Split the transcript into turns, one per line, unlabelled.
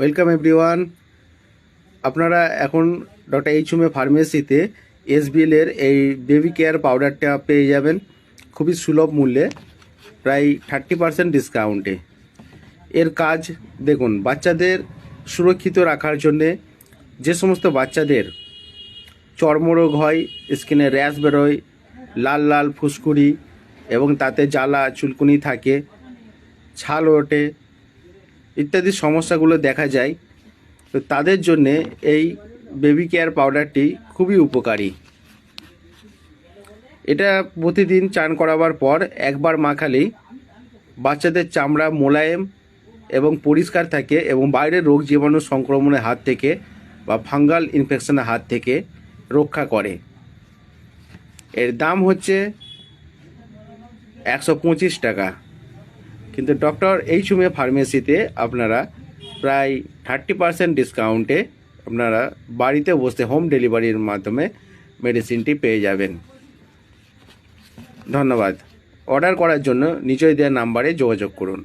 Welcome everyone আপনারা এখন doctor এইচুমে ফার্মেসিতে এসবিএলের এই বেবি কেয়ার পাউডারটা পেয়ে যাবেন। খুবই সুলভ মূল্যে, প্রায় থার্টি পার্সেন্ট ডিসকাউন্টে এর কাজ, দেখুন, বাচ্চাদের সুরক্ষিত রাখার জন্যে যে সমস্ত বাচ্চাদের চর্মরোগ হয়, স্কিনে র্যাশ বেরোয়, লাল লাল ফুসকুড়ি এবং তাতে জ্বালা চুলকুনি থাকে, ছাল ওঠে ইত্যাদি সমস্যাগুলো দেখা যায়, তো তাদের জন্যে এই বেবি কেয়ার পাউডারটি খুবই উপকারী। এটা প্রতিদিন চান করাবার পর একবার মাখালেই বাচ্চাদের চামড়া মোলায়েম এবং পরিষ্কার থাকে এবং বাইরের রোগ জীবাণু সংক্রমণের হাত থেকে বা ফাঙ্গাল ইনফেকশনের হাত থেকে রক্ষা করে। এর দাম হচ্ছে একশো পঁচিশ টাকা। কিন্তু ডক্টর এই সময় ফার্মেসিতে আপনারা প্রায় থার্টি পার্সেন্ট ডিসকাউন্টে আপনারা বাড়িতে বসে হোম ডেলিভারির মাধ্যমে মেডিসিনটি পেয়ে যাবেন। ধন্যবাদ। অর্ডার করার জন্য নিচয় দেওয়া নাম্বারে যোগাযোগ করুন।